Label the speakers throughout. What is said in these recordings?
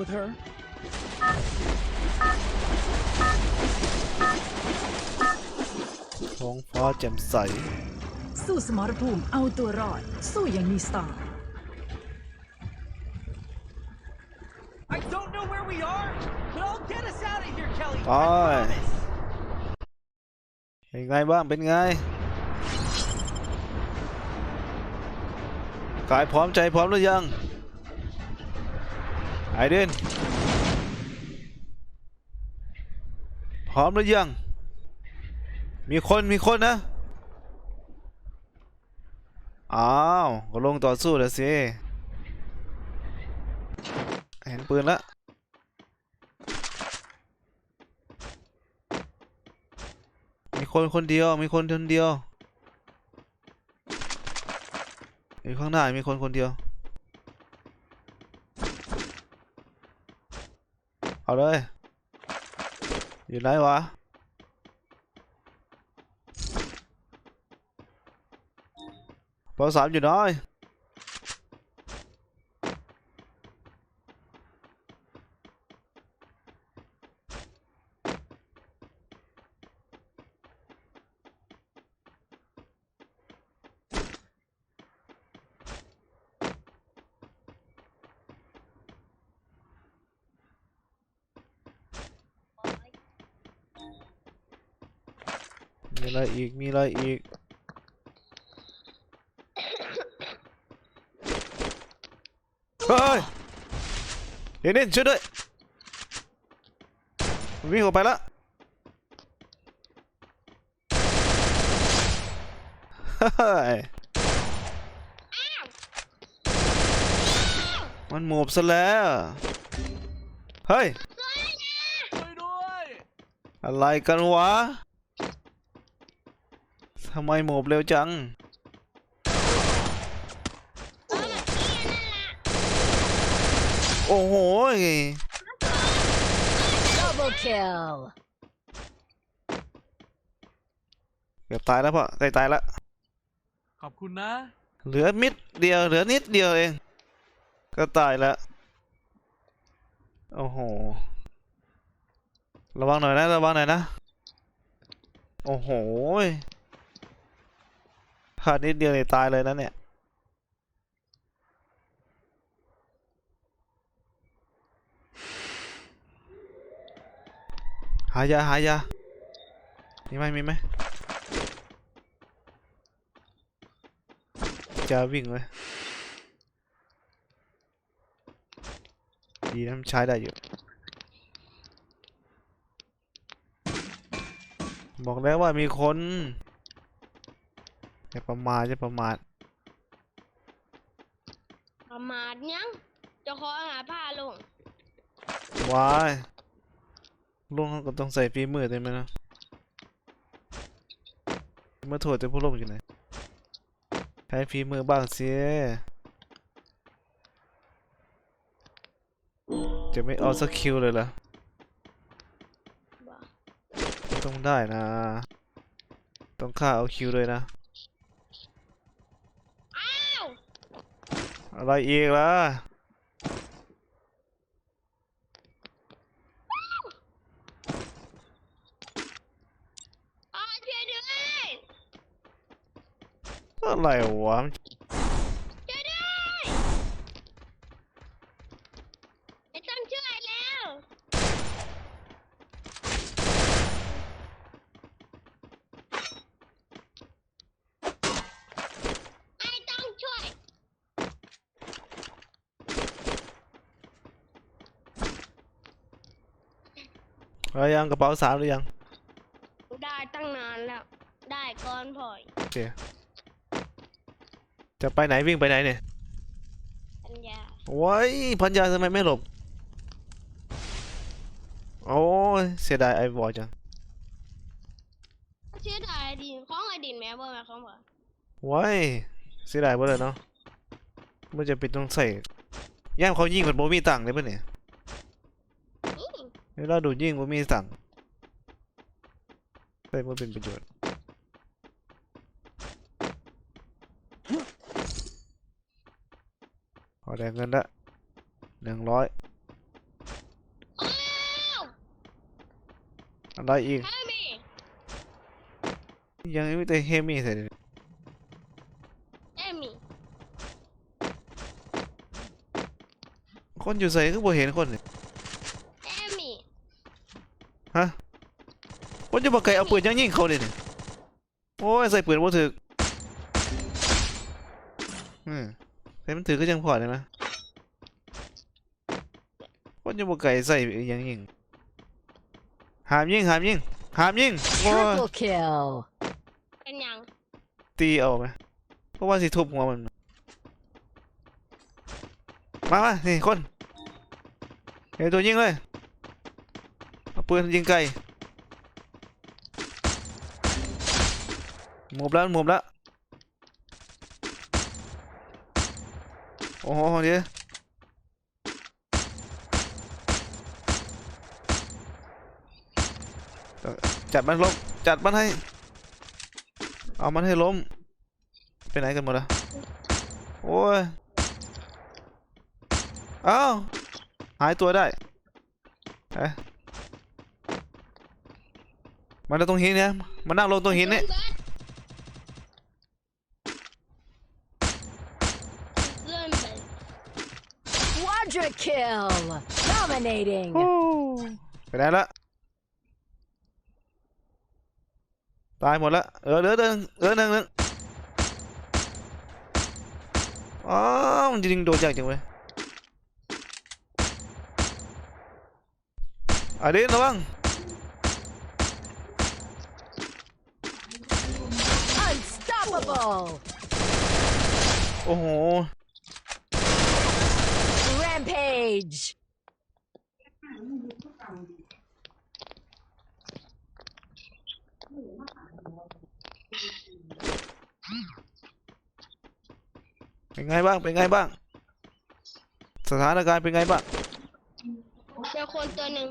Speaker 1: with her?
Speaker 2: ท้องฟ้าแจ่มใส
Speaker 3: สู้สมรภูมิเอาตัวรอด สู้อย่างมีสไตล์
Speaker 1: I don't know where we are, but I'll get us out of here, Kelly. I
Speaker 2: Bye.
Speaker 1: promise.
Speaker 2: เป็นไงบ้าง เป็นไง กายพร้อมใจพร้อมหรือยัง ไอเดนพร้อมหรือยัง มีคนมีคนนะ อ้าวก็ลงต่อสู้แล้วสิ เห็นปืนแล้วมีคนคนเดียว มีคนคนเดียวอยู่ข้างหน้ามีคนคนเดียว เอาเลย อยู่ไหนวะปอสามอยู่น้อย มีอะไรอีก มีอะไรอีก เฮ้ยเดี๋ยวนี่ช่วยด้วยมันวิ่งออกไปละเฮ้ยมันหมอบซะแล้ว เฮ้ย
Speaker 1: ช่วยด้วย
Speaker 2: อะไรกันวะ ทำไมหมอบเร็วจัง โอ้โหย
Speaker 3: Double kill
Speaker 2: เกือบตายแล้วพ่อใกล้ตายแล้ว
Speaker 1: ขอบคุณนะ
Speaker 2: เหลือมิดเดียว เหลือนิดเดียวเอง ก็ตายแล้วโอ้โห ระวังหน่อยนะ ระวังหน่อยนะ โอ้โหย พลาดนิดเดียวเนี่ยตายเลยนะเนี่ยหายาหายามีไหมมีไหมจะวิ่งเลยดีนะมันใช้ได้อยู่บอกแล้วว่ามีคน อย่าประมาทอย่าประมาท
Speaker 4: ประมาทยังจะขอหาผ้าลง
Speaker 2: วายลุงเขาก็ต้องใส่ฝีมือได้ไหมนะเมื่อโทษจะพูดลงอยู่ไหนใช้ฝีมือบ้างสิจะไม่เอาสักคิวเลยเหรอ
Speaker 4: บอก
Speaker 2: ต้องได้นะ ต้องฆ่าเอาคิวเลยนะ
Speaker 4: อ้าว
Speaker 2: อะไรอีกล่ะ
Speaker 4: อ้าวช่วยด้วย
Speaker 2: อะไรวะ
Speaker 4: ช่วยด้วยไม่ต้องช่วยแล้ว ไม่ต้องช่วย
Speaker 2: เอายังกระเป๋าสามหรือยัง
Speaker 4: ได้ตั้งนานแล้ว ได้ก่อนพลอย
Speaker 2: โอเค จะไปไหนวิ่งไปไหนเนี่ย
Speaker 4: ปัญญา
Speaker 2: โว้ยพันยาทำไมไม่หลบ โอ้ยเสียดายไอ้บอยจัง
Speaker 4: เชื่อได้ดินของไอ้ดินแม่บ่แม่ของบ่
Speaker 2: ว้ายเสียดายหมดเลยเนาะมันจะเป็นต้องใส่ย่ามเขายิงมันบ่มีตังค์เลยปะเนี่ย
Speaker 4: นี่
Speaker 2: เราดูยิ่งว่ามีสั่งใส่เมื่อเป็นประโยชน์ขอได้เงินละหนึ่งร้อยอะไรอีก
Speaker 4: ยั
Speaker 2: งไม่ได้เฮมี่เส
Speaker 4: ร็
Speaker 2: คนอยู่ใส่ก็บ่เห็นคน
Speaker 4: เลย
Speaker 2: ฮะคนจะบอกไก่เอาปืนยังยิงเขาเลยนี่โอ้ยใส่ปืนบ่ถึกอืมใส่มันถือก็ยังพอเลยนะคนจะบอกไก่ใส่ยังยิงหามยิงหามยิงหามยิงโอ้ย
Speaker 3: Triple kill.
Speaker 4: เป็นยัง
Speaker 2: ตีเอาไหมเพราะว่าสิทุบหัวมัน มามานี่คนเฮ้ยตัวยิงเลยเอา ปืนยิงไก่หมอบแล้วหมอบแล้วโอ้โหเดี๋ยวจัดมันล้มจัดมันให้ เอามันให้ล้ม ไปไหนกันหมดอะโอ้ยเอ้าหายตัวได้เอ๊ะ มานั่งตรงหินเนี่ยมานั่งลงตรงหินเนี่ย
Speaker 4: เลื่อนไป
Speaker 3: Quadra kill. Dominating.
Speaker 2: ไปไหนละตายหมดละเออเหลือหนึ่งเหลือหนึ่งหนึ่งอ๋อมันจริงๆโดดยากจังเว้ยอะเดนระวัง โอ้โห
Speaker 3: Rampage.
Speaker 2: เป็นไงบ้าง เป็นไงบ้าง สถานการณ์เป็นไงบ้าง
Speaker 4: เจอคนตัวหนึ่ง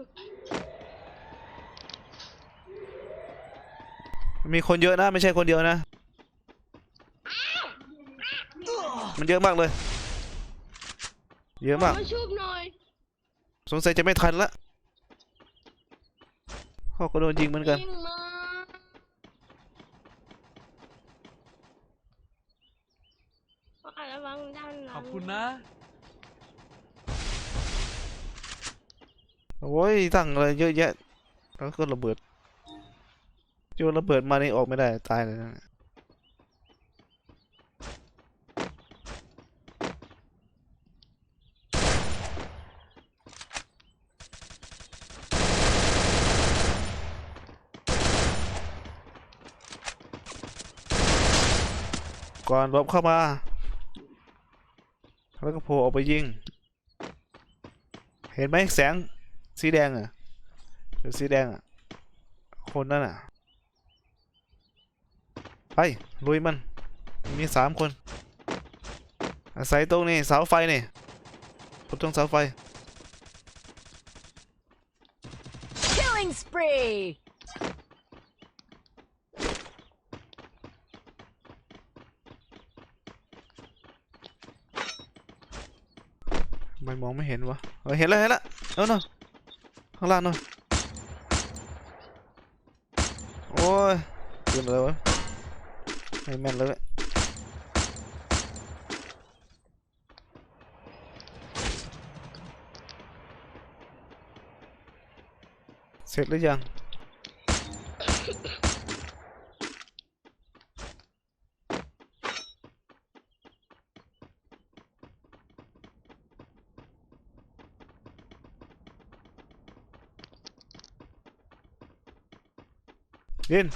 Speaker 2: มีคนเยอะนะ ไม่ใช่คนเดียวนะ มันเยอะมากเลย เยอะมาก
Speaker 4: มาชุบหน่อย
Speaker 2: สงสัยจะไม่ทันละพ่อก็โดนยิงเหมือนกัน
Speaker 4: ยิงมาอะระวังด้านหลัง
Speaker 1: ขอบคุณนะ
Speaker 2: โอ้ยตั้งอะไรเยอะแยะ แล้วก็ระเบิดโยนระเบิดมานี่ออกไม่ได้ตายเลยนะ ก่อนรบเข้ามา แล้วก็โผล่ออกไปยิง เห็นไหมแสงสีแดงอะหรือสีแดงอะ คนนั่นอะ ไปลุยมัน มีสามคน อาศัยตรงนี้เสาไฟนี่บนตรงเสาไฟ
Speaker 3: Killing spree.
Speaker 2: ทำไมองไม่เห็นวะเออเห็นแล้วเห็นแล้วเออหน่อยข้างล่างหน่อยโอ้ยปืนอะไรวะไม่แม่นเลยเว้ยเสร็จหรือยัง ยิน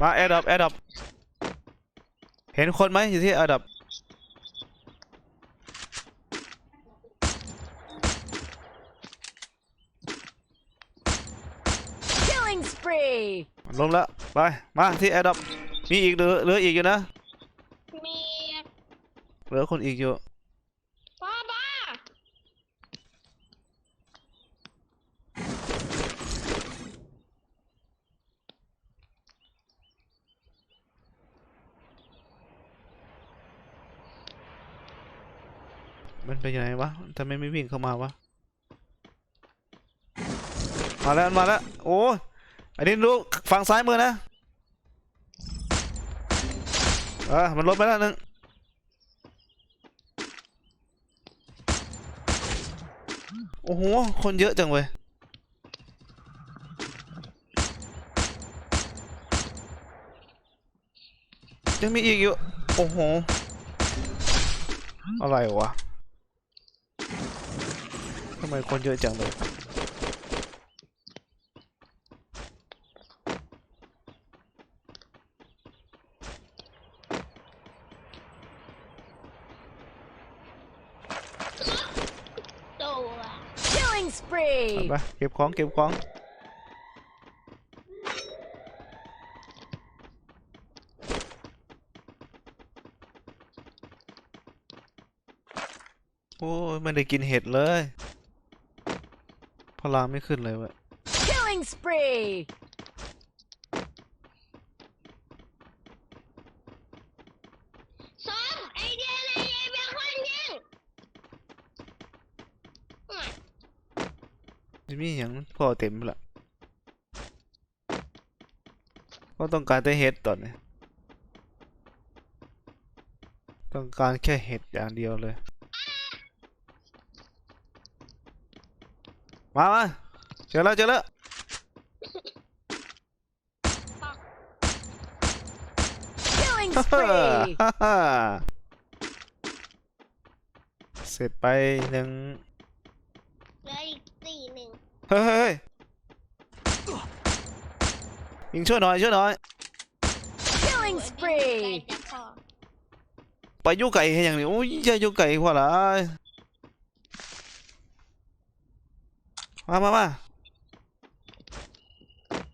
Speaker 2: มาแอร์ดับแอร์ดับเห็นคนไหมอยู่ที่แอร์ดับ
Speaker 3: Killing spree.
Speaker 2: ลงแล้วไป มาที่แอร์ดับมีอีกเหลือเหลืออีกอยู่นะ
Speaker 4: มี
Speaker 2: เหลือคนอีกอยู่
Speaker 4: ป้าบ้า
Speaker 2: มันไปยังไงวะทำไมไม่วิ่งเข้ามาวะ มาแล้วมาแล้วโอ้ยอันนี้ดูฝั่งซ้ายมือนะอะมันลบไปแล้วหนึงโอ้โห คนเยอะจังเว้ยยังมีอีกอยู่ โอ้โห อะไรวะ ทำไมคนเยอะจังเลย
Speaker 4: ตัว
Speaker 3: Killing spree!
Speaker 2: ไปเก็บของเก็บของโอ้ยไม่ได้กินเห็ดเลย พลังไม่ขึ้นเลยเว้ย
Speaker 3: Killing spree!
Speaker 4: ซ้อมไอเดียไอเดียเป็นคนยิงอะ
Speaker 2: จะมีอย่างพอเต็มละก็ต้องการแต่เห็ดตอนนี้ ต้องการแค่เห็ดอย่างเดียวเลย มามาเจอแล้วเจอแล้ว
Speaker 3: Killing
Speaker 2: ฮ่า
Speaker 3: spree!
Speaker 2: ฮ่าฮ่าเสร็จไปหนึ่ง
Speaker 4: เหลืออีกสี่หนึ่ง
Speaker 2: เฮ้ยเฮ้ยเฮ้ยยิงช่วยหน่อยช่วยหน่อย
Speaker 3: Killing
Speaker 4: ไกล
Speaker 3: spree!
Speaker 4: จากพ่อ
Speaker 2: ไปอยุไก่ให้อย่างนี้โอ้ยอย่าอยุไก่พอละ มามามา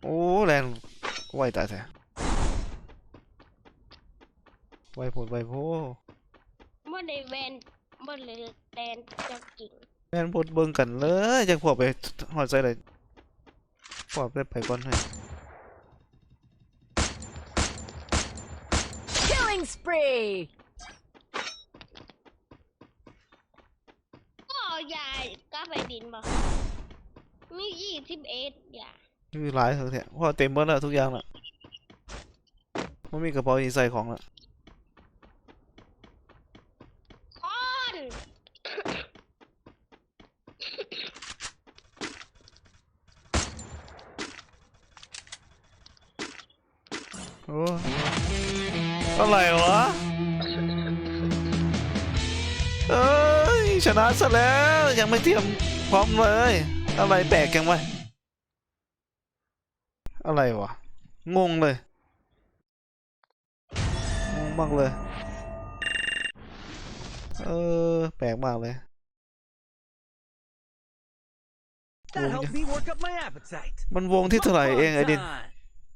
Speaker 2: โอ้แรงไวตายแท้ไวโพดไวโพด
Speaker 4: บ่ได้แวนบ่ได้แตนจะกิ่ง
Speaker 2: แม่นพูดเบิ่งกันเลยจังพวกไปหอดใจเลยพวกไปไปก่อนให้
Speaker 3: Killing spree!
Speaker 4: ก็เอายาก็ไปดินบ่ มียี่สิบเอ็ดยา
Speaker 2: มีหลายเถอะแท้เพราะว่าเต็มเบิดแล้วทุกอย่างแล้วมันมีกระเป๋าที่ใส่ของแล้ว
Speaker 4: คอน
Speaker 2: โอ้อะไรวะเอ้ยชนะซะแล้วยังไม่เตรียมพร้อมเลย อะไรแปลกจังวะ อะไรวะ งงเลย งงมากเลย เออ แปลกมากเลย
Speaker 1: That helped me work up my appetite.
Speaker 2: มันวงที่เท่าไหร่เองไอ้ดิน
Speaker 1: Fun time.